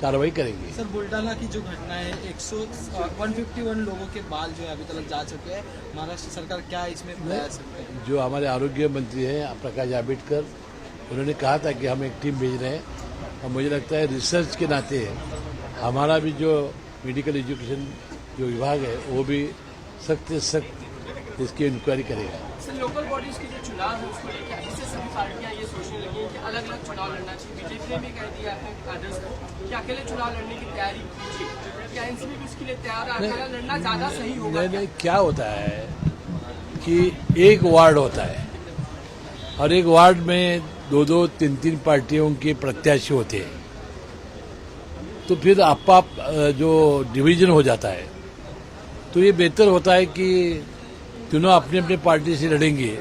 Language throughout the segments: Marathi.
कार्रवाई करेंगे। सर बुल्डाना की जो घटना है एक सौ वन फिफ्टी वन लोगों के बाल जो है अभी तक जा चुके हैं। महाराष्ट्र सरकार क्या इसमें प्रयास हैं? जो हमारे आरोग्य मंत्री हैं प्रकाश जावड़ेकर उन्होंने कहा था कि हम एक टीम भेज रहे हैं। और मुझे लगता है रिसर्च के नाते हमारा भी जो मेडिकल एजुकेशन जो विभाग है वो भी सख्त से सख्त इसकी इंक्वायरी करेगा। सर लोकल बॉडीज के जो चुनाव है उसको लेकर सभी पार्टियाँ ये सोचने लगी कि अलग अलग चुनाव लड़ना चाहिए। बीजेपी ने भी कह दिया है कांग्रेस को कि अकेले चुनाव लड़ने की तैयारी कीजिए क्या एनसीपी भी उसके लिए तैयार है। अकेला लड़ना ज़्यादा सही होगा नहीं नहीं क्या होता है कि एक वार्ड होता है और एक वार्ड में दो दो तीन तीन पार्टियों के प्रत्याशी होते हैं। तो फिर आपा जो डिवीज़न हो जाता है तो ये बेहतर होता है कि तीनों अपनी अपने पार्टी से लड़ेंगे।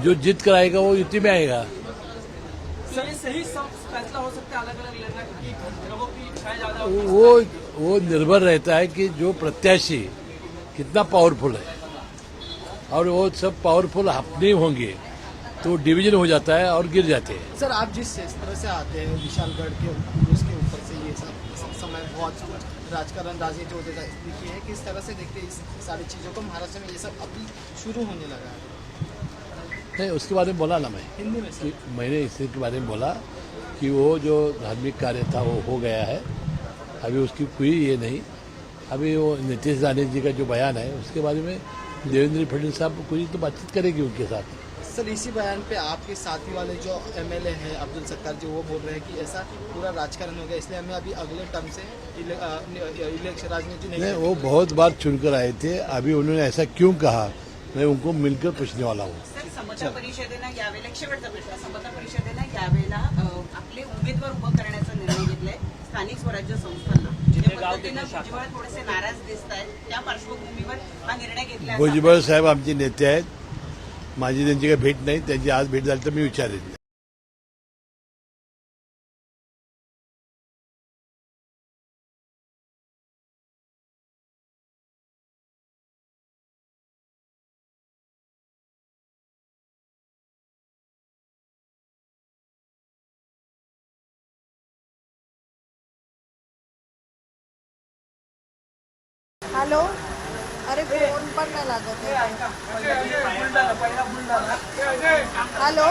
जो जीत कर आएगा वो युति में आएगा। सर सही फैसला हो सकता है अलग अलग क्योंकि की। वो वो निर्भर रहता है कि जो प्रत्याशी कितना पावरफुल है। और वो सब पावरफुल अपने होंगे तो डिवीज़न हो जाता है और गिर जाते हैं। सर आप जिस तरह से आते हैं विशालगढ़ के उसके ऊपर से ये सब समय बहुत राजकारण राजनीति होते देखिए है। किस तरह से देखते हैं इस सारी चीज़ों को महाराष्ट्र में ये सब अभी शुरू होने लगा है। नहीं उसके बारे में बोला ना मैं। हिंदी में कि मैंने इसी के बारे में बोला कि वो जो धार्मिक कार्य था वो हो गया है। अभी उसकी कोई ये नहीं। अभी वो नीतीश राणे जी का जो बयान है उसके बारे में देवेंद्र फडणवीस साहब कोई तो बातचीत करेगी उनके साथ। सर इसी बयान पे आपके साथी वाले जो एमएलए हैं अब्दुल सत्तार जी वो बोल रहे हैं कि ऐसा पूरा राजकारण हो गया इसलिए हमें अभी अगले टर्म से इलेक्शन राजनीति नहीं नहीं वो बहुत बार चुनकर आए थे अभी उन्होंने ऐसा क्यों कहा? मैं उनको मिलकर पूछने वाला हूँ। समता परिषदेनं यावेळेला एक शेवटचा प्रश्न समता परिषदेनं यावेळेला अ, आपले उमेदवार उभं करण्याचा निर्णय घेतलाय स्थानिक स्वराज्य संस्थांना. ज्या पद्धतीनं भुजबळ थोडेसे नाराज दिसत आहेत त्या पार्श्वभूमीवर हा निर्णय घेतला असा भुजबळ साहेब आमचे नेते आहेत. माझी त्यांची काही भेट नाही त्यांची आज भेट झाली तर मी विचारेन. हॅलो? अरे फोन पण नाही लागत आहे. हॅलो?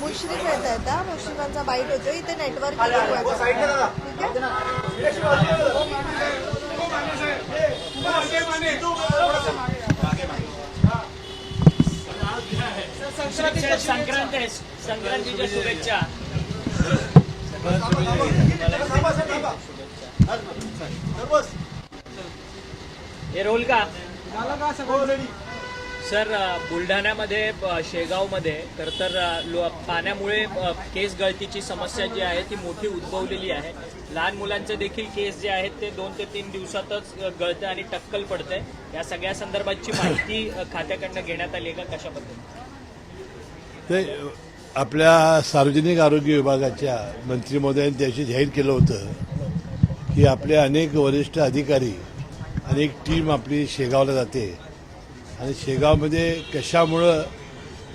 मुश्रीफ येत आहेत हा? मुश्रीफांचा बाईट होतो इथे नेटवर्क ठीक आहे? संक्रांत आहे. संक्रांतीच्या शुभेच्छा. हे रोल का? सर बुलढाण्यामध्ये शेगावमध्ये तर तर लो- पाण्यामुळे केस गळतीची समस्या जी आहे ती मोठी उद्भवलेली आहे. लहान मुलांचे देखील केस जे आहेत ते दोन ते तीन दिवसातच गळतं आणि टक्कल पडते. या सगळ्या संदर्भातची माहिती खात्याकडनं घेण्यात आली आहे का? कशा पद्धतीने ते आपल्या सार्वजनिक आरोग्य विभागाच्या मंत्री महोदयांनी त्याशी जाहीर केलं होतं की आपले अनेक वरिष्ठ अधिकारी आणि एक टीम आपली शेगावला जाते. आणि शेगावमध्ये कशामुळं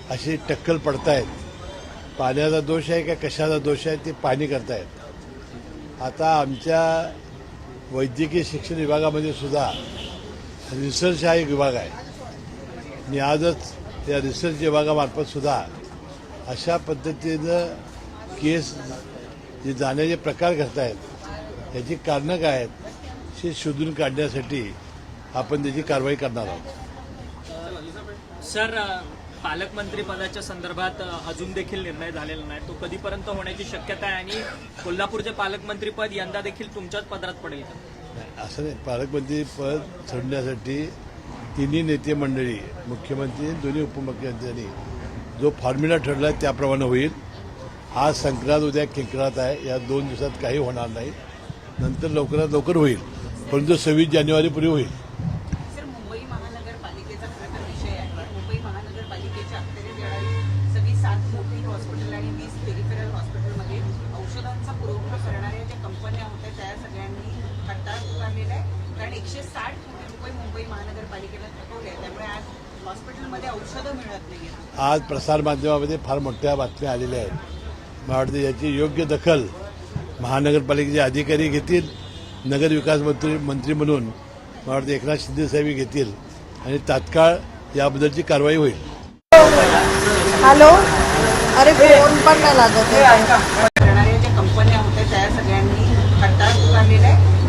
असे टक्कल पडतायत? पाण्याचा दोष आहे का कशाचा दोष आहे? ते पाणी करतायत. आता आमच्या वैद्यकीय शिक्षण विभागामध्ये सुद्धा रिसर्च हा एक विभाग आहे. मी आजच त्या रिसर्च विभागामार्फत सुद्धा अशा पद्धतीनं केस जे जाण्याचे प्रकार घडतायत त्याची कारणं काय आहेत? हे शोधून काढण्यासाठी आपण त्याची कारवाई करणार आहोत. सर पालकमंत्री पदाच्या संदर्भात अजून देखील निर्णय झालेला नाही. तो कधीपर्यंत होण्याची शक्यता आहे आणि कोल्हापूरचे पालकमंत्री पद यंदा देखील तुमच्याच पदरात पडेल असं नाही. पालकमंत्री पद सोडण्यासाठी तिन्ही नेते मंडळी मुख्यमंत्री दोन्ही उपमुख्यमंत्र्यांनी जो फॉर्म्युला ठरला आहे त्याप्रमाणे होईल. आज संक्रांत उद्या किंक्रांत आहे. या दोन दिवसात काही होणार नाही. नंतर लवकरात लवकर होईल. परंतु सव्वीस जानेवारीपूर्वी होईल. एकशे साठ कोटी रुपये मुंबई महानगरपालिकेला थकवले त्यामुळे आज हॉस्पिटलमध्ये औषधं मिळत नाही आज प्रसारमाध्यमामध्ये फार मोठ्या बातम्या आलेल्या आहेत. मला वाटतं याची योग्य दखल महानगरपालिकेचे अधिकारी घेतील. नगर विकास मंत्री मंत्री म्हणून मला वाटतं एकनाथ शिंदे साहेब घेतील आणि तात्काळ याबद्दलची कारवाई होईल. हॅलो? अरे फोन पण नाही लागत.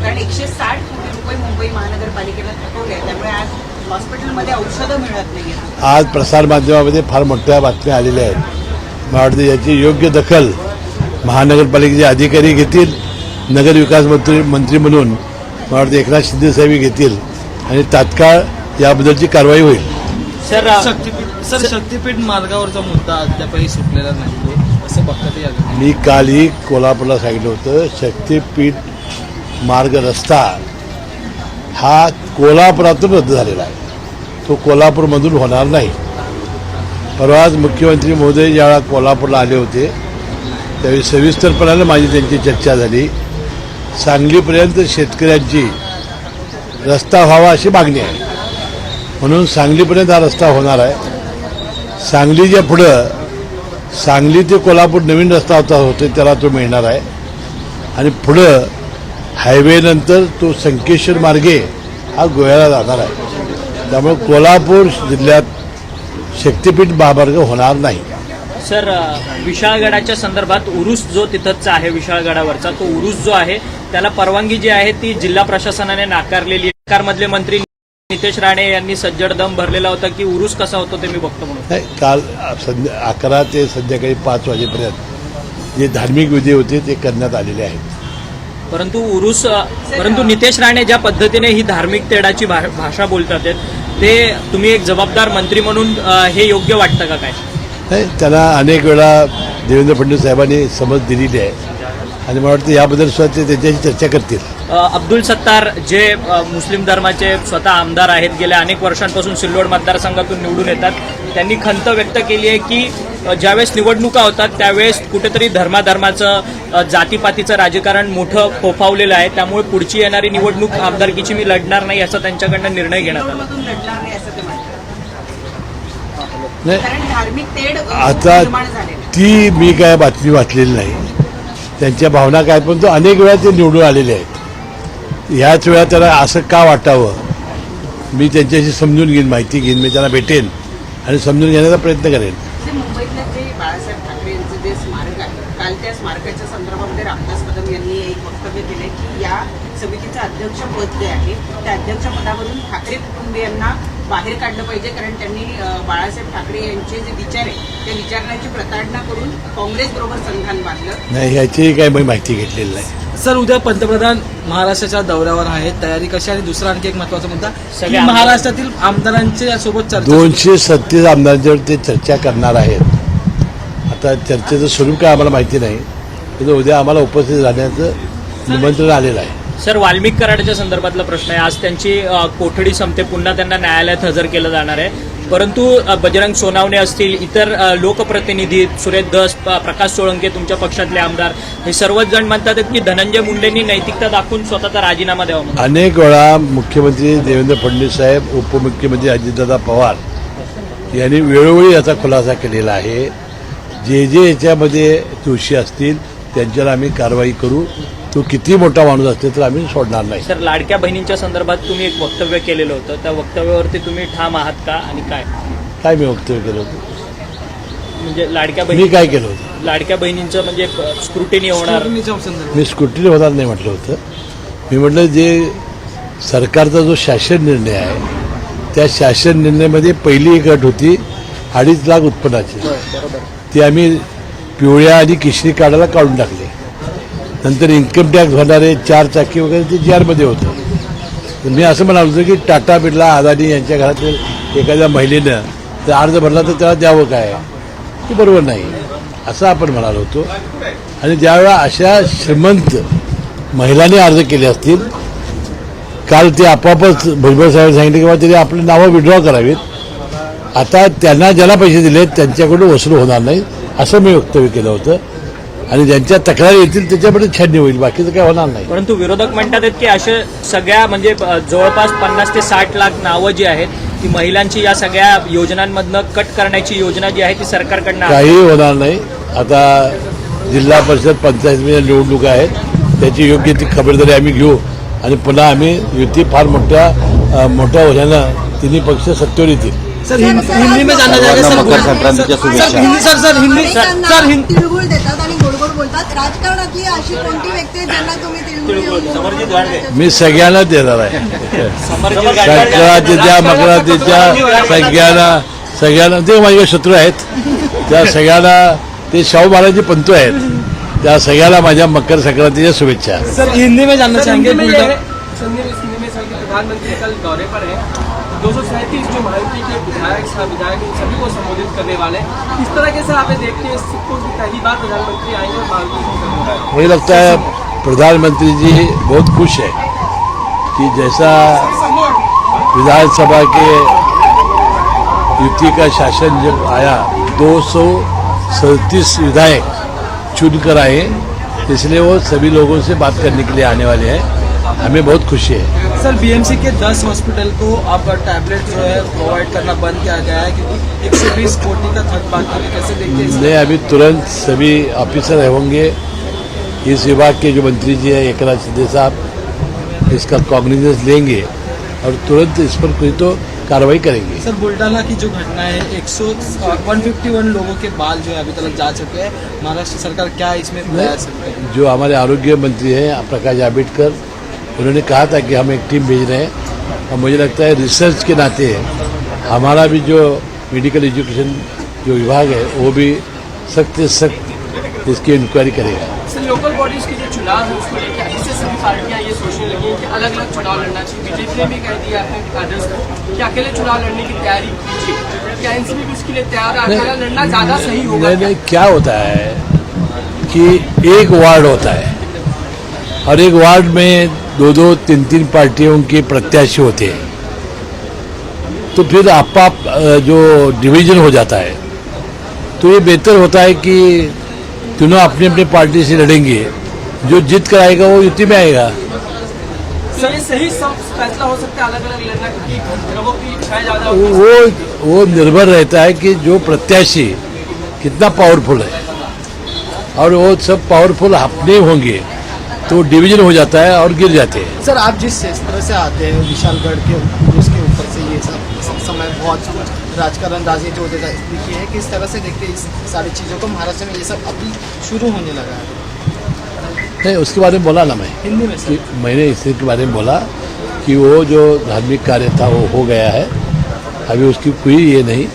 कारण एकशे साठ कोटी रुपये मुंबई महानगरपालिकेला थकवले. त्यामुळे आज हॉस्पिटलमध्ये औषधं मिळत नाही आज प्रसारमाध्यमामध्ये फार मोठ्या बातम्या आलेल्या आहेत. मला वाटतं याची योग्य दखल महानगरपालिकेचे अधिकारी घेतील. नगर विकास मंत्री मंत्री म्हणून मला वाटतं एकनाथ शिंदे साहेब घेतील आणि तात्काळ याबद्दलची कारवाई होईल. सर शक्तीपीठ सर शक्तीपीठ मार्गावरचा मुद्दा अद्यापही सुटलेला नाही असं मी कालही कोल्हापूरला सांगितलं होतं शक्तीपीठ मार्ग रस्ता हा कोल्हापुरातून रद्द झालेला आहे. तो कोल्हापूरमधून होणार नाही. परवाच मुख्यमंत्री महोदय ज्यावेळा कोल्हापूरला आले होते त्यावेळी सविस्तरपणाने माझी त्यांची चर्चा झाली. सांगलीपर्यंत शेतकऱ्यांची रस्ता व्हावा अशी मागणी आहे. म्हणून सांगलीपर्यंत हा रस्ता होणार आहे. सांगलीच्या पुढं सांगली ते कोल्हापूर नवीन रस्ता होता होते त्याला तो मिळणार आहे. आणि पुढं हायवेनंतर तो संकेश्वर मार्गे हा गोव्याला जाणार आहे. त्यामुळे कोल्हापूर जिल्ह्यात शक्तिपीठ महामार्ग होणार नाही. सर विशाळगडाच्या संदर्भात उरुस जो तिथंचा आहे विशाळगडावरचा तो उरुस जो आहे त्याला परवानगी जी आहे ती जिल्हा प्रशासनाने नाकारलेली आहे. सरकारमधले मंत्री नितेश राणे यांनी सज्जड दम भरलेला होता की उरुस कसा होतो ते मी बघतो म्हणून. काल संध्या अकरा ते संध्याकाळी पाच वाजेपर्यंत जे धार्मिक विधी होते ते करण्यात आलेले आहेत. परंतु उरुस परंतु नितेश राणे ज्या पद्धतीने ही धार्मिक तेडाची भाषा बोलतात ते तुम्ही एक जबाबदार मंत्री म्हणून हे योग्य वाटतं का काय? नाही त्यांना अनेक वेळा देवेंद्र फडणवीस साहेबांनी समज दिलेली आहे. आणि मला वाटतं याबद्दल सुद्धा ते त्यांच्याशी चर्चा करतील. अब्दुल सत्तार जे अ, मुस्लिम धर्माचे स्वतः आमदार आहेत गेल्या अनेक वर्षांपासून सिल्लोड मतदारसंघातून निवडून येतात. त्यांनी खंत व्यक्त केली आहे की अ, ज्यावेळेस निवडणुका होतात त्यावेळेस कुठेतरी धर्माधर्माचं अ, जातीपातीचं राजकारण मोठं फोफावलेलं आहे. त्यामुळे पुढची येणारी निवडणूक आमदारकीची मी लढणार नाही असा त्यांच्याकडनं निर्णय घेण्यात आला. नाही. कारण धार्मिक तेढ आता निर्माण झालेलं आहे. ती मी काय बातमी वाचलेली नाही. त्यांच्या भावना काय पण तो अनेक वेळा ते निवडून आलेले आहेत. ह्याच वेळा त्याला असं का वाटावं? मी त्यांच्याशी समजून घेईन माहिती घेईन मी त्यांना भेटेन आणि समजून घेण्याचा प्रयत्न करेन. जे मुंबईतलं जे बाळासाहेब ठाकरे यांचं जे स्मारक आहे काल त्या स्मारकाच्या संदर्भामध्ये रामदास कदम यांनी एक वक्तव्य दिले की या समितीचं अध्यक्षपद जे आहे त्या अध्यक्षपदावरून ठाकरे कुटुंबियांना बाहेर काढलं पाहिजे कारण त्यांनी बाळासाहेब ठाकरे यांचे जे विचार आहे त्या विचारांची प्रताडणा करून काँग्रेसबरोबर संधान बांधलं. नाही काही मी माहिती घेतलेली नाही. सर उद्या पंतप्रधान महाराष्ट्राच्या दौऱ्यावर आहेत तयारी कशी आणि दुसरा आणखी एक महत्त्वाचा मुद्दा महाराष्ट्रातील आमदारांच्या सोबत चर्चा दोनशे सत्तीस आमदारांच्यावर ते चर्चा करणार आहेत. आता चर्चेचं स्वरूप काय आम्हाला माहिती नाही. उद्या आम्हाला उपस्थित राहण्याचं निमंत्रण आलेलं आहे. सर वाल्मिक कराडाच्या संदर्भातला प्रश्न आहे. आज त्यांची कोठडी संपते. पुन्हा त्यांना न्यायालयात हजर केलं जाणार आहे. परंतु बजरंग सोनावणे असतील इतर लोकप्रतिनिधी सुरेश धस प्रकाश सोळंके तुमच्या पक्षातले आमदार हे सर्वच जण म्हणतात की धनंजय मुंडेंनी नैतिकता दाखवून स्वतःचा राजीनामा द्यावा अनेक वेळा मुख्यमंत्री देवेंद्र फडणवीस साहेब उपमुख्यमंत्री अजितदादा पवार यांनी वेळोवेळी याचा खुलासा केलेला आहे. जे जे याच्यामध्ये दोषी असतील त्यांच्यावर आम्ही कारवाई करू. तो किती मोठा माणूस असतील तर आम्ही सोडणार नाही. सर लाडक्या बहिणींच्या संदर्भात तुम्ही एक वक्तव्य केलेलं होतं. त्या वक्तव्यावरती तुम्ही ठाम आहात का आणि काय? काय मी वक्तव्य केलं होतं? म्हणजे लाडक्या मी बहिणी काय केलं होतं? लाडक्या बहिणींचं म्हणजे स्क्रुटिनी होणार. मी स्कूटीने होणार नाही म्हटलं होतं. मी म्हटलं जे सरकारचा जो शासन निर्णय आहे त्या शासन निर्णयामध्ये पहिली एक अट होती अडीच लाख उत्पन्नाची. ती आम्ही पिवळ्या आणि किशरी कार्डाला काढून टाकले. नंतर इन्कम टॅक्स भरणारे चार चाकी वगैरे ते जी आरमध्ये होतं. तर मी असं म्हणालो होतो की टाटा बिर्ला अदानी यांच्या घरातील एखाद्या महिलेनं त्या अर्ज भरला तर त्याला द्यावं काय? ते बरोबर नाही. असं आपण म्हणालो होतो. आणि ज्यावेळा अशा श्रीमंत महिलांनी अर्ज केले असतील काल ते आपोआपच भुजबळ साहेब सांगितले की बा आपली नावं विड्रॉ करावीत. आता त्यांना ज्याला पैसे दिले त्यांच्याकडून वसूल होणार नाही असं मी वक्तव्य केलं होतं. आणि ज्यांच्या तक्रारी येतील त्याच्यामध्ये छाननी होईल बाकीचं काय होणार नाही परंतु विरोधक म्हणतात आहेत की असे सगळ्या म्हणजे जवळपास पन्नास ते साठ लाख नावं जी आहेत ती महिलांची या सगळ्या योजनांमधनं कट करण्याची योजना जी आहे ती सरकारकडनं. काही होणार नाही आता जिल्हा परिषद पंचायत निवडणुका आहेत त्याची योग्य ती खबरदारी आम्ही घेऊ आणि पुन्हा आम्ही युती फार मोठ्या मोठ्या होण्यानं तिन्ही पक्ष सत्तेवर येतील सर हिंद- हिंदी में जानना चाहेंगे sir. Hindi sir sir Hindi sir Hindi राजकारणातली अशी कोणती व्यक्ती आहे ज्यांना तुम्ही तिळगुळ? मी सगळ्यांना देणार आहे. संक्रांतीच्या मकरांतीच्या सगळ्यांना सगळ्यांना ते माझे शत्रू आहेत. त्या सगळ्यांना ते शाहू महाराजचे पंतू आहेत. त्या सगळ्यांना माझ्या मकर संक्रांतीच्या शुभेच्छा. सर हिंदी में जानना चाहेंगे बुलढाणा संजय सिंह में सर के प्रधानमंत्री कल दौरे पर है। दो सौ सैंतीस जो महायुति के विधायक सह विधायक सभी को संबोधित करने वाले किस तरह के सर आप देखते हैं सिक्कों की पहली बार प्रधानमंत्री आएँगे और हैं। मुझे लगता है प्रधानमंत्री जी बहुत खुश है कि जैसा विधानसभा के युति का शासन जब आया, दो सौ सैंतीस विधायक चुनकर आए, इसलिए वो सभी लोगों से बात करने के लिए आने वाले हैं हमें बहुत खुशी है। सर बीएमसी के 10 हॉस्पिटल को अब टैबलेट जो है प्रोवाइड करना बंद किया गया है क्योंकि 120 कोटी का खर्च बाकी कैसे देखते हैं? मैं अभी तुरंत सभी ऑफिसर होंगे। इस विभाग के जो मंत्री जी हैं एकनाथ शिंदे साहब इसका कॉग्निजेंस लेंगे और तुरंत इस पर कोई तो कार्रवाई करेंगे। सर बुल्ढाना की जो घटना है 100 151 लोगों के बाल जो है अभी तक जा चुके हैं। महाराष्ट्र सरकार क्या इसमें जो हमारे आरोग्य मंत्री हैं प्रकाश जावड़ेकर उन्होंने कहा था कि हम एक टीम भेज रहे हैं और मुझे लगता है रिसर्च के नाते हमारा भी जो मेडिकल एजुकेशन जो विभाग है वो भी सख्त से सख्त इसकी इंक्वायरी करेगा। लोकल बॉडीज के जो चुनाव है उसको लेकर इससे सभी पार्टियाँ ये सोचने लगी हैं कि अलग अलग चुनाव लड़ना चाहिए। बीजेपी ने भी कह दिया है अपने को कि अकेले चुनाव लड़ने की तैयारी कीजिए। क्या एनसीपी भी उसके लिए तैयार है? अकेला लड़ना ज़्यादा सही होगा नहीं नहीं क्या होता है कि एक वार्ड होता है। और एक वार्ड में दो दो तीन तीन पार्टियों के प्रत्याशी होते हैं। तो फिर आप आप जो डिवीज़न हो जाता है तो ये बेहतर होता है कि तीनों अपनी अपनी पार्टी से लड़ेंगे। जो जीत कर आएगा वो युति में आएगा। सही फैसला हो सकता है अलग अलग क्योंकि। वो वो निर्भर रहता है कि जो प्रत्याशी कितना पावरफुल है। और वो सब पावरफुल अपने होंगे। तो डिवीज़न हो जाता है और गिर जाते हैं। सर आप जिस तरह से आते हैं विशालगढ़ के उसके ऊपर से ये सब समय बहुत राजकारण राजनीति होते देखिए है किस तरह से देखते हैं इस सारी चीज़ों को महाराष्ट्र में ये सब अभी शुरू होने लगा है। नहीं उसके बारे में बोला ना मैं। हिंदी में कि मैंने इसी के बारे में बोला कि वो जो धार्मिक कार्य था वो हो गया है। अभी उसकी कोई ये नहीं।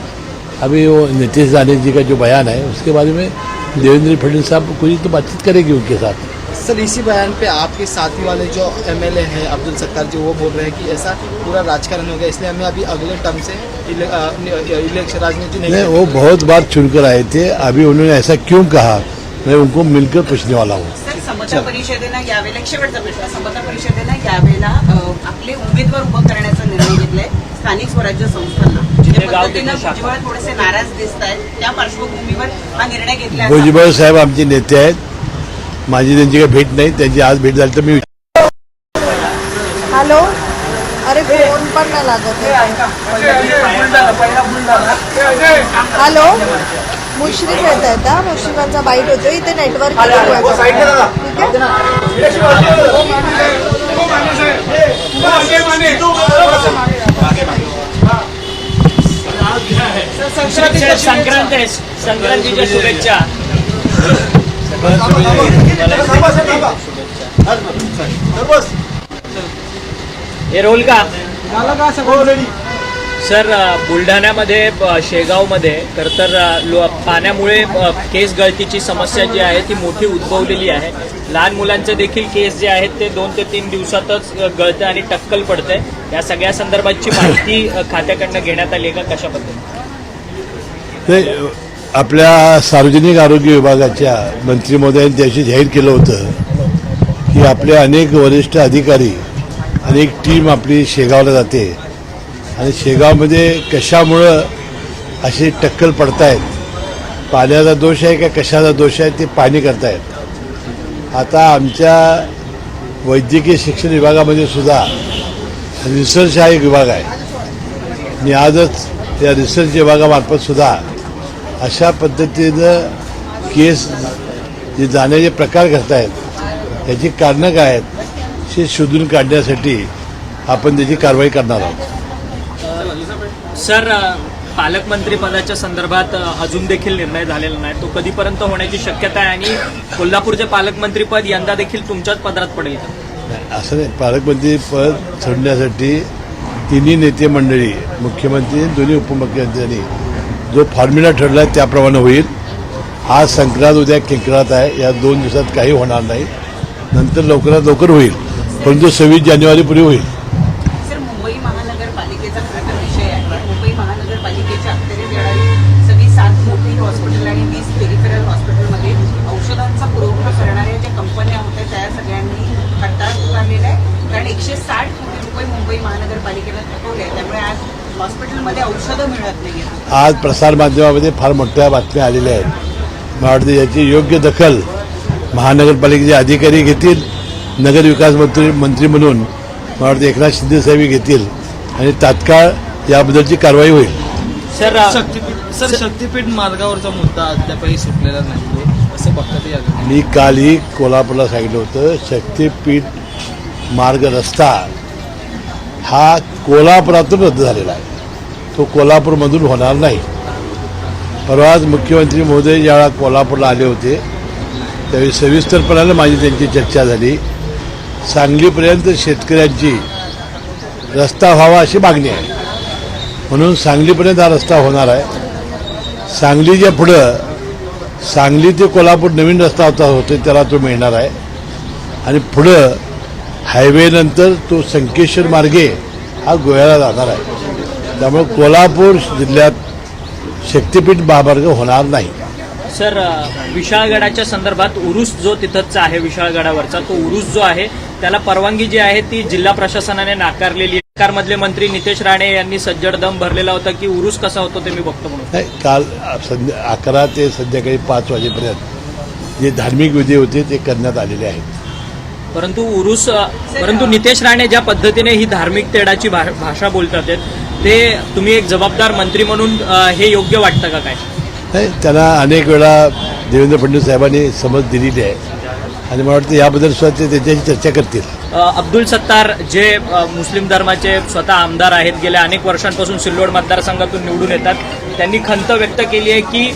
अभी वो नीतीश राणे जी का जो बयान है उसके बारे में देवेंद्र फडणवीस साहब कोई तो बातचीत करेगी उनके साथ। सर इसी बयान पे आपके साथी वाले जो एमएलए हैं अब्दुल सत्तार जी वो बोल रहे हैं कि ऐसा पूरा राजकारण हो गया इसलिए हमें अभी अगले टर्म से इलेक्शन राजनीति नहीं नहीं। वो बहुत बार चुनकर आए थे अभी उन्होंने ऐसा क्यों कहा? मैं उनको मिलकर पूछने वाला हूँ। सर समता परिषदेनं यावेळेला शेवटचा प्रश्न समता परिषदेनं यावेळेला अ, आपले उमेदवार उभं करण्याचा निर्णय घेतलाय स्थानिक स्वराज्य संस्थांना. ज्या गाव पद्धतीनं तिथे शाखा. भुजबळ थोडेसे नाराज दिसत आहेत त्या पार्श्वभूमीवर हा निर्णय घेतला असा- भुजबळ साहेब आमचे नेते आहेत. माझी त्यांची काही भेट नाही त्यांची आज भेट झाली तर मी हॅलो? अरे फोन पण नाही लागत हॅलो? मुश्रीफ येत आहेत हा? मुश्रीफांचा बाईट होतो. इथे नेटवर्क ठीक आहे सर, संक्रांत आहे? संक्रांतीच्या शुभेच्छा. हे रोल का? सर अ, बुलढाण्यामध्ये शेगावमध्ये तर अ, लो पाण्यामुळे केस गळतीची समस्या जी आहे ती मोठी उद्भवलेली आहे. लहान मुलांचे देखील केस जे आहेत ते दोन ते तीन दिवसातच गळतं आणि टक्कल पडते या सगळ्या संदर्भातची माहिती खात्याकडनं घेण्यात आली आहे का? कशा पद्धतीने ते आपल्या सार्वजनिक आरोग्य विभागाच्या मंत्री महोदयांनी त्याशी जाहीर केलं होतं की आपले अनेक वरिष्ठ अधिकारी आणि एक टीम आपली शेगावला जाते. आणि शेगावमध्ये कशामुळं अशी टक्कल पडतायत? पाण्याचा दोष आहे का कशाचा दोष आहे? ते पाणी करतायत. आता आमच्या वैद्यकीय शिक्षण विभागामध्ये सुद्धा रिसर्च हा एक विभाग आहे. मी आजच या रिसर्च विभागामार्फत सुद्धा अशा पद्धतीनं केस जे जाण्याचे प्रकार घडत आहेत त्याची कारणं काय आहेत हे शोधून काढण्यासाठी आपण त्याची कारवाई करणार आहोत. सर अ, पालकमंत्री पदाच्या संदर्भात अजून देखील निर्णय झालेला नाही. तो कधीपर्यंत होण्याची शक्यता आहे आणि कोल्हापूरचे पालकमंत्री पद यंदा देखील तुमच्याच पदरात पडेल? असं नाही. पालकमंत्री पद सोडण्यासाठी तिन्ही नेते मंडळी मुख्यमंत्री दोन्ही उपमुख्यमंत्र्यांनी जो फॉर्म्युला ठरला आहे त्याप्रमाणे होईल. आज संक्रांत उद्या किंक्रात आहे. या दोन दिवसात काही होणार नाही. नंतर लवकरात लवकर होईल. परंतु सव्वीस जानेवारीपूर्वी होईल. मुंबई महानगरपालिकेचा विषय आहे. मुंबई महानगरपालिकेच्या सगळी सात मोठी हॉस्पिटल आणि वीस पेरिफेरल हॉस्पिटलमध्ये औषधांचा पुरवठा करणाऱ्या ज्या कंपन्या होत्या त्या सगळ्यांनी हट्टाळ आहे. कारण एकशे साठ कोटी रुपये मुंबई महानगरपालिकेला थकवले त्यामुळे आज हॉस्पिटलमध्ये औषधं मिळत नाही आज प्रसारमाध्यमामध्ये फार मोठ्या बातम्या आलेल्या आहेत. मला वाटतं याची योग्य दखल महानगरपालिकेचे अधिकारी घेतील नगरविकास मंत्री मंत्री म्हणून मला वाटतं एकनाथ शिंदे साहेब घेतील आणि तात्काळ याबद्दलची कारवाई होईल. सर शक्तीपीठ सर शक्तीपीठ मार्गावरचा मुद्दा अद्यापही सुटलेला नाही असं बघतात या मी कालही कोल्हापूरला सांगितलं होतं शक्तीपीठ मार्ग रस्ता हा कोल्हापुरातून रद्द झालेला आहे. तो कोल्हापूरमधून होणार नाही. परवाच मुख्यमंत्री महोदय ज्यावेळा कोल्हापूरला आले होते त्यावेळी सविस्तरपणानं माझी त्यांची चर्चा झाली. सांगलीपर्यंत शेतकऱ्यांची रस्ता व्हावा अशी मागणी आहे. म्हणून सांगलीपर्यंत हा रस्ता होणार आहे. सांगलीच्या पुढं सांगली ते कोल्हापूर नवीन रस्ता होता होते त्याला तो मिळणार आहे. आणि पुढं हायवेनंतर तो संकेश्वर मार्गे हा गोव्याला जाणार आहे. त्यामुळे कोल्हापूर जिल्ह्यात शक्तीपीठ महामार्ग होणार नाही. सर विशाळगडाच्या संदर्भात उरुस जो तिथंचा आहे विशाळगडावरचा तो उरुस जो आहे त्याला परवानगी जी आहे ती जिल्हा प्रशासनाने नाकारलेली आहे. सरकारमधले मंत्री नितेश राणे यांनी सज्जड दम भरलेला होता की उरुस कसा होतो ते मी बघतो म्हणून. नाही काल संध्या अकरा ते संध्याकाळी पाच वाजेपर्यंत जे धार्मिक विधी होते ते करण्यात आलेले आहेत. परंतु उरुस परंतु नितेश राणे ज्या पद्धतीने ही धार्मिक तेडाची भाषा बोलतात ते तुम्ही एक जबाबदार मंत्री म्हणून हे योग्य वाटतं का काय? नाही त्यांना अनेक वेळा देवेंद्र फडणवीस साहेबांनी समज दिलेली आहे. आणि मला वाटतं याबद्दल सुद्धा ते त्याच्याशी चर्चा करतील. अब्दुल सत्तार जे मुस्लिम धर्माचे स्वतः आमदार आहेत गेल्या अनेक वर्षांपासून सिल्लोड मतदारसंघातून निवडून येतात. त्यांनी खंत व्यक्त केली आहे की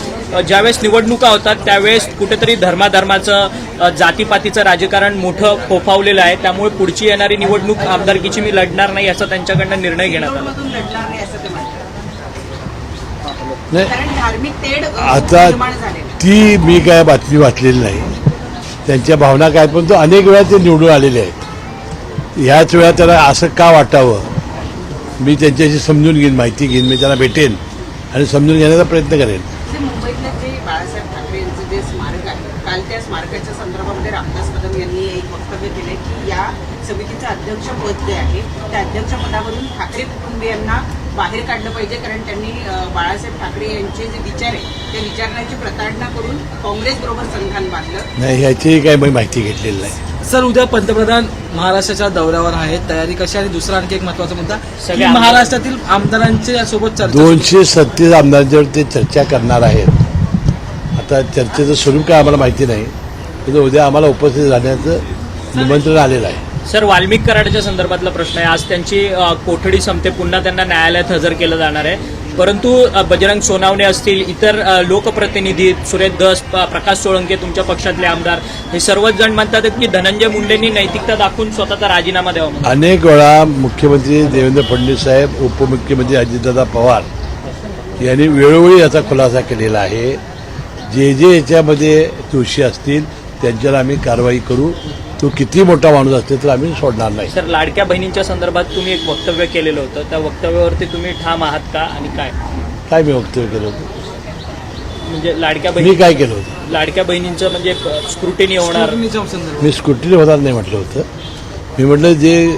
ज्यावेळेस निवडणुका होतात त्यावेळेस कुठेतरी धर्माधर्माचं जातीपातीचं राजकारण मोठं फोफावलेलं आहे. त्यामुळे पुढची येणारी निवडणूक आमदारकीची मी लढणार नाही असा त्यांच्याकडनं निर्णय घेण्यात आला. नाही असं ते म्हणतात. नाही. कारण धार्मिक तेढ अ, आता निर्माण झालेली आहे. ती मी काय बातमी वाचलेली नाही. त्यांच्या भावना काय पण तो अनेक वेळा ते निवडून आलेले आहेत. ह्याच वेळा त्याला असं का वाटावं? मी त्यांच्याशी समजून घेईन माहिती घेईन मी त्यांना भेटेन आणि समजून घेण्याचा प्रयत्न करेन. बाळासाहेब ठाकरे यांचं जे स्मारक आहे काल त्या स्मारकाच्या संदर्भामध्ये रामदास कदम यांनी एक वक्तव्य केलंय की या समितीचं अध्यक्षपद जे आहे त्या अध्यक्षपदावरून ठाकरे कुटुंबियांना बाहेर काढलं पाहिजे कारण त्यांनी बाळासाहेब ठाकरे यांचे जे विचार आहे त्या विचारांची प्रताडणा करून काँग्रेस बरोबर संधान बांधलं. नाही ह्याची काही मी माहिती घेतलेली नाही. सर उद्या पंतप्रधान महाराष्ट्राच्या दौऱ्यावर आहेत. तयारी कशी आणि दुसरा आणखी एक महत्त्वाचा मुद्दा महाराष्ट्रातील आमदारांच्या सोबत चर्चा दोनशे सत्तीस आमदारांच्यावर ते चर्चा करणार आहेत. आता चर्चेचं स्वरूप काय आम्हाला माहिती नाही. उद्या आम्हाला उपस्थित राहण्याचं निमंत्रण आलेलं आहे. सर वाल्मिक कराडच्या संदर्भातला प्रश्न आहे. आज त्यांची कोठडी संपते. पुन्हा त्यांना न्यायालयात हजर केलं जाणार आहे. परंतु बजरंग सोनावणे असतील इतर लोकप्रतिनिधी सुरेश दस प्रकाश सोळंके तुमच्या पक्षातले आमदार हे सर्वच जण म्हणतात की धनंजय मुंडेंनी नैतिकता दाखवून स्वतःचा राजीनामा द्यावा अनेक वेळा मुख्यमंत्री देवेंद्र फडणवीस साहेब उपमुख्यमंत्री अजितदादा पवार यांनी वेळोवेळी याचा खुलासा केलेला आहे. जे जे याच्यामध्ये दोषी असतील त्यांच्यावर आम्ही कारवाई करू. तो किती मोठा माणूस असतील तर आम्ही सोडणार नाही. सर लाडक्या बहिणींच्या संदर्भात तुम्ही एक वक्तव्य केलेलं होतं. त्या वक्तव्यावरती तुम्ही ठाम आहात का आणि काय? काय मी वक्तव्य केलं होतं? म्हणजे लाडक्या मी बहिणी काय केलं होतं? लाडक्या बहिणींचं म्हणजे स्क्रुटिनी होणार मी स्कूटीने होणार नाही म्हटलं होतं. मी म्हटलं जे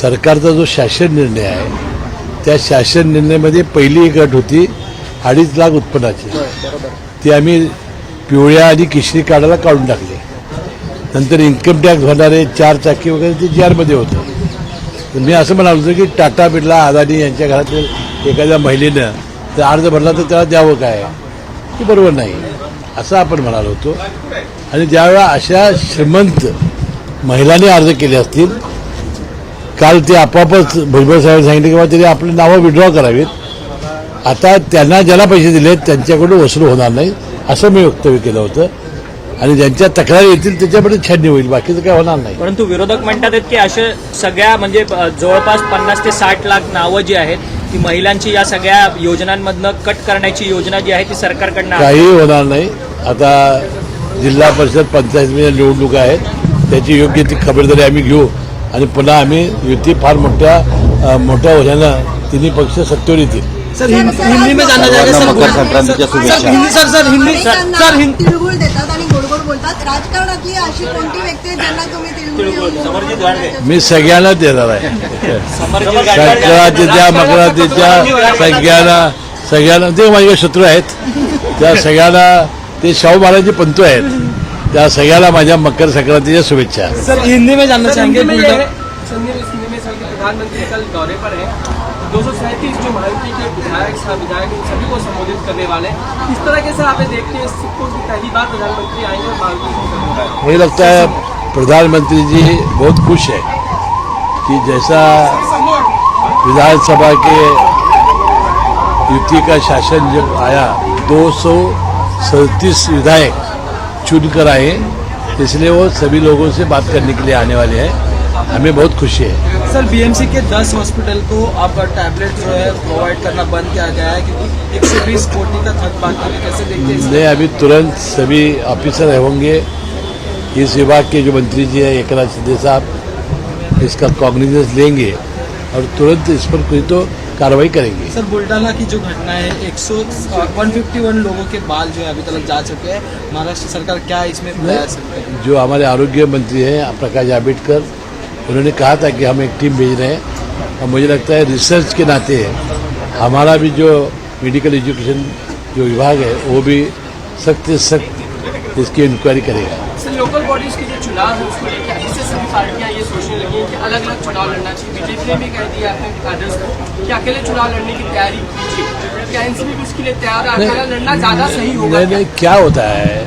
सरकारचा जो शासन निर्णय आहे त्या शासन निर्णयामध्ये पहिली एक अट होती अडीच लाख उत्पन्नाची. ती आम्ही पिवळ्या आणि केशरी कार्डाला काढून टाकली. नंतर इन्कम टॅक्स भरणारे चार चाकी वगैरे ते जी आरमध्ये होतं. तर मी असं म्हणालो होतो की टाटा बिर्ला अदानी यांच्या घरातील एखाद्या महिलेनं तर अर्ज भरला तर त्याला द्यावं काय? ते बरोबर नाही. असं आपण म्हणालो होतो. आणि ज्यावेळा अशा श्रीमंत महिलांनी अर्ज केले असतील काल ते आपोआपच भुजबळ साहेब सांगितले किंवा त्यांनी आपली नावं विड्रॉ करावीत. आता त्यांना ज्याला पैसे दिले त्यांच्याकडून वसूल होणार नाही असं मी वक्तव्य केलं होतं. आणि ज्यांच्या तक्रारी येतील त्याच्यामध्ये छाननी होईल. बाकीचं काय होणार नाही. परंतु विरोधक म्हणतात आहेत की अशा सगळ्या म्हणजे जवळपास पन्नास ते साठ लाख नावं जी आहेत ती महिलांची या सगळ्या योजनांमधनं कट करण्याची योजना जी आहे ती सरकारकडनं. काही होणार नाही. आता जिल्हा परिषद पंचायतीच्या निवडणुका आहेत. त्याची योग्य ती खबरदारी आम्ही घेऊ. आणि पुन्हा आम्ही युती फार मोठ्या मोठ्या होण्यानं तिन्ही पक्ष सत्तेवर येतील. सर हिंदी हिंदी में जानना चाहेंगे sir sir Hindi sir sir Hindi sir Hindi गोड बोलतात. राजकारणातली अशी कोणती व्यक्ती आहे ज्यांना तुम्ही तिळगुळ मी सगळ्यांना देणार आहे. संक्रांतीच्या मकरांतीच्या सगळ्यांना सगळ्यांना ते माझे शत्रू आहेत त्या सगळ्यांना ते शाहू महाराजांचे पंतू आहेत त्या सगळ्यांना माझ्या मकर संक्रांतीच्या शुभेच्छा. सर हिंदी में जानना चाहेंगे है, कि प्रधानमंत्री कल दौरे पर है। दो सौ सैंतीस जो महायुति के विधायक सह विधायक इन सभी को संबोधित करने वाले किस तरह के सर आप देखते हैं सिक्कों की पहली बार प्रधानमंत्री आएँगे और हैं। मुझे लगता है प्रधानमंत्री जी बहुत खुश है कि जैसा विधानसभा के युति का शासन जब आया, दो सौ सैंतीस विधायक चुनकर आए इसलिए वो सभी लोगों से बात करने के लिए आने वाले हैं। हमें बहुत खुशी है। सर बीएमसी के 10 हॉस्पिटल को अब टैबलेट जो है प्रोवाइड करना बंद किया गया है क्योंकि 120 कोटी का थक बाकी है कैसे देखते हैं इसे? अभी तुरंत सभी ऑफिसर होंगे इस विभाग के जो मंत्री जी हैं एकनाथ शिंदे साहब इसका कॉग्निजेंस लेंगे और तुरंत इस पर कोई तो कार्रवाई करेंगे। सर बुल्डाना की जो घटना है 100 वन फिफ्टी वन लोगों के बाल जो है अभी तक जा चुके हैं। महाराष्ट्र सरकार क्या इसमें जो हमारे आरोग्य मंत्री हैं प्रकाश जावड़ेकर उन्होंने कहा था कि हम एक टीम भेज रहे हैं और मुझे लगता है रिसर्च के नाते हमारा भी जो मेडिकल एजुकेशन जो विभाग है वो भी सख्त से सख्त इसकी इंक्वायरी करेगा। सर लोकल बॉडीज के जो चुनाव है उसको लेकर अभी से सभी पार्टियाँ ये सोचने लगी हैं कि अलग अलग चुनाव लड़ना चाहिए। बीजेपी ने भी कह दिया काडर्स को कि अकेले चुनाव लड़ने की तैयारी कीजिए। क्या एनसीपी भी उसके लिए तैयार है? अकेला लड़ना ज़्यादा सही होगा नहीं नहीं क्या होता है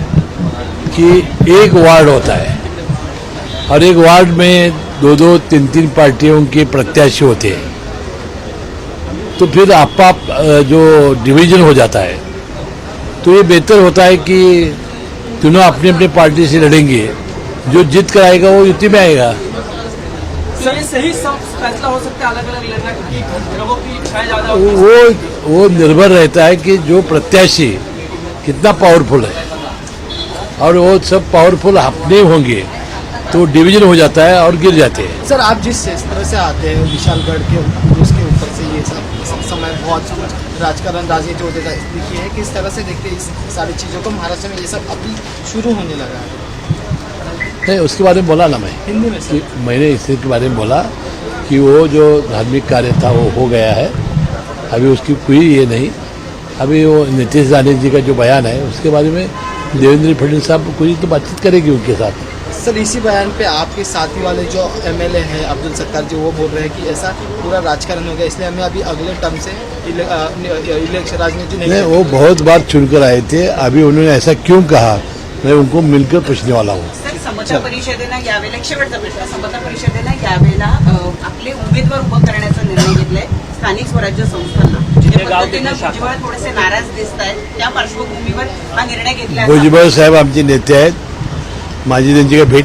कि एक वार्ड होता है। और एक वार्ड में दो दो तीन तीन पार्टियों के प्रत्याशी होते हैं। तो फिर आप आप जो डिवीज़न हो जाता है तो ये बेहतर होता है कि तीनों अपनी अपनी पार्टी से लड़ेंगे। जो जीत कर आएगा वो युति में आएगा। सही फैसला हो सकता है अलग अलग लड़ना क्योंकि। वो वो निर्भर रहता है कि जो प्रत्याशी कितना पावरफुल है। और वो सब पावरफुल अपने होंगे। तो डिवीज़न हो जाता है और गिर जाते हैं। सर आप जिस तरह से आते हैं विशालगढ़ के उसके ऊपर से ये सब समय बहुत राजकारण राजनीति होते देखिए किस तरह से देखते हैं इस सारी चीज़ों को महाराष्ट्र में ये सब अभी शुरू होने लगा है। नहीं उसके बारे में बोला ना मैं। हिंदी में कि मैंने इसी के बारे में बोला कि वो जो धार्मिक कार्य था वो हो गया है। अभी उसकी कोई ये नहीं। अभी वो नीतीश राणे जी का जो बयान है उसके बारे में देवेंद्र फडणवीस साहब कोई तो बातचीत करेगी उनके साथ। सर इसी बयान पे आपके साथी वाले जो एमएलए हैं अब्दुल सत्तार जी वो बोल रहे हैं कि ऐसा पूरा राजकारण हो गया इसलिए हमें अभी अगले टर्म से इलेक्शन राजनीति नहीं नहीं। वो बहुत बार चुनकर आए थे अभी उन्होंने ऐसा क्यों कहा? मैं उनको मिलकर पूछने वाला हूँ। सर समता परिषदेनं यावेळेला शेवटचा प्रश्न समता परिषदेनं यावेळेला अ, आपले उमेदवार उभं करण्याचा निर्णय घेतलाय स्थानिक स्वराज्य संस्थांना. ज्या गाव पद्धतीनं तिथे शाखा. भुजबळ थोडेसे नाराज दिसत आहेत त्या पार्श्वभूमीवर हा निर्णय घेतला असा भुजबळ साहेब आमचे नेते आहेत. माझी त्यांची काही भेट